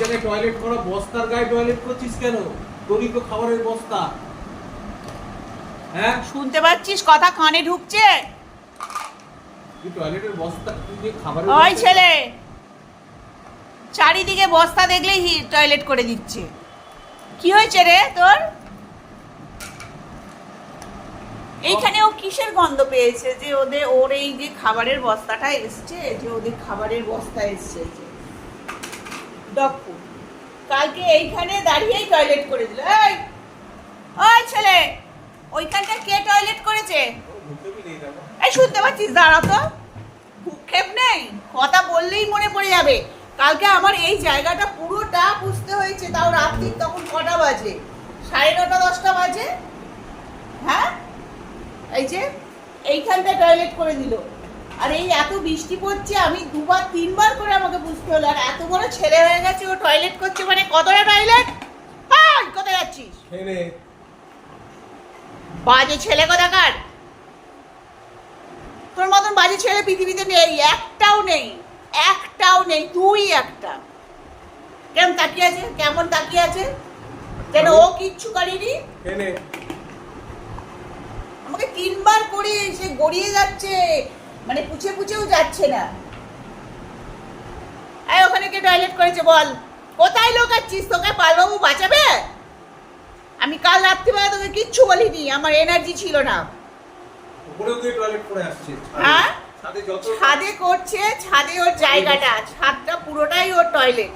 জায়গায় টয়লেট করা বস্তার গায়ে টয়লেট করছিস কেন? তোরই তো খাবারের বস্তা। হ্যাঁ? শুনতে পাচ্ছিস? কথা কানে ঢুকছে। টয়লেটের বস্তা? তুই যে খাবারের ওই ছেলে। চারিদিকে বস্তা দেখলেই টয়লেট করে দিচ্ছে। কি হয়েছে রে তোর? এইখানে ও কিসের গন্ধ পেয়েছে যে ওদের ওর এই যে খাবারের বস্তাটা এসছে যে ওদের খাবারের বস্তা এসছে? ডক্টর কালকে এইখানে দাঁড়িয়েই টয়লেট করে দিল। এই, ওই ছেলে ওইখানটা কে টয়লেট করেছে। এই শুনতে পাচ্ছিস? দাঁড়া তো। ভূক্ষেপ নেই। কথা বললেই মনে পড়ে যাবে। কালকে আমার এই জায়গাটা পুরোটা বুঝতে হয়েছে। তাও রাত্রি তখন কটা বাজে? সাড়ে নটা, দশটা বাজে? হ্যাঁ? এই যে এইখানটা টয়লেট করে দিল। আর এই এত বৃষ্টি পড়ছে আমি দুবার তিনবার করে আমাকে বুঝতে হলো আর এত বড় ছেলে হয়ে গেছে ও টয়লেট করছে মানে কতটা টয়লেট কোথায় যাচ্ছিস? বাজে ছেলে কোথাকার? তোর মতন বাজে ছেলে পৃথিবীতে নেই একটাও নেই একটাও নেই তুই একটা। কেমন তাকিয়ে আছে? কেমন তাকিয়ে আছে? যেন ও কিচ্ছু করেনি? আমাকে তিনবার করে সে গড়িয়ে যাচ্ছে। মানে পুছে পুছেও যাচ্ছে না। এই ওখানে কে টয়লেট করেছে বল। কোথায় লোকাচ্ছিস তোকে পালবাবু বাঁচাবে? আমি কাল রাত্রিবেলা তোকে কিচ্ছু বলিনি আমার এনার্জি ছিল না। হ্যাঁ? ছাদে করছে ছাদে ওর জায়গাটা ছাদটা পুরোটাই ওর টয়লেট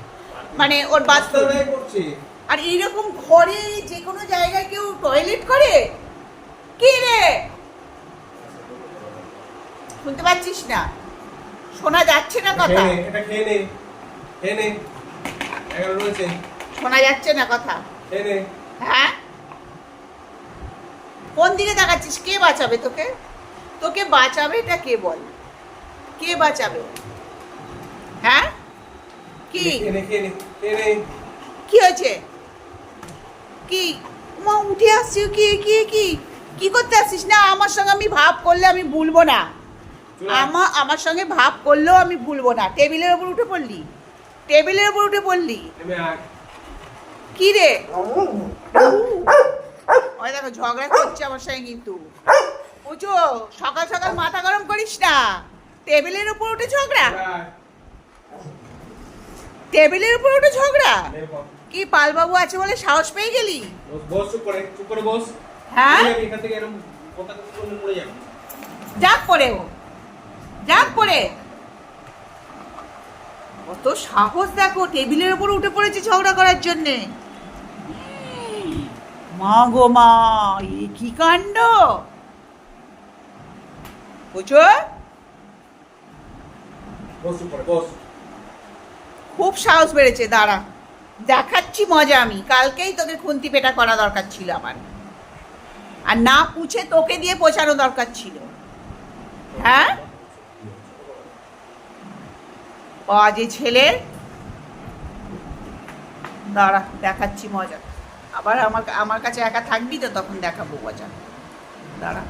মানে ওর বাথরুম করছে। আর এইরকম ঘরে যে কোনো জায়গায় কেউ টয়লেট করে? কি রে? শুনতে পাচ্ছিস না? শোনা যাচ্ছে না কথা? এটা খেয়ে নে খেয়ে নে। রয়েছে। শোনা যাচ্ছে না কথা? খেয়ে নে। হ্যাঁ? কোন দিকে তাকাচ্ছিস? কে বাঁচাবে তোকে? তোকে বাঁচাবে এটা কে বল? কে বাঁচাবে? হ্যাঁ? কি? কি হয়েছে? কি? মা উঠে আসছি। কি কি কি? কি করতে আসছিস? না আমার সঙ্গে আমি ভাব করলে আমি ভুলবো না। আমার আমার সঙ্গে ভাব করলেও আমি ভুলবো না। টেবিলের ওপর উঠে পড়লি। টেবিলের ওপর উঠে পড়লি। কি রে? ওই দেখো ঝগড়া করছে আমার সঙ্গে কিন্তু। বুঝো সকাল সকাল মাথা গরম করিস না। টেবিলের উপর উঠে ঝগড়া? টেবিলের উপর উঠে ঝগড়া। কি পালবাবু আছে বলে সাহস পেয়ে গেলি? বস বস চুপ করে চুপ করে বস। হ্যাঁ? এখান থেকে এরকম কথা কথা বললে যাক পরে ও। যাক পরে কত সাহস দেখো টেবিলের উপর উঠে পড়েছে ঝগড়া করার জন্যে। মা গো মা এ কি কাণ্ড? বুঝো? করে খুব সাহস বেড়েছে দাঁড়া। দেখাচ্ছি মজা আমি। কালকেই তোকে খুন্তি পেটা করা দরকার ছিল আমার। আর না পুছে তোকে দিয়ে পোছানো দরকার ছিল। হ্যাঁ? বাজে ছেলে। দাঁড়া, দেখাচ্ছি মজা। আবার আমার আমার কাছে একা থাকবি তো, তখন দেখাবো মজা। দাঁড়া।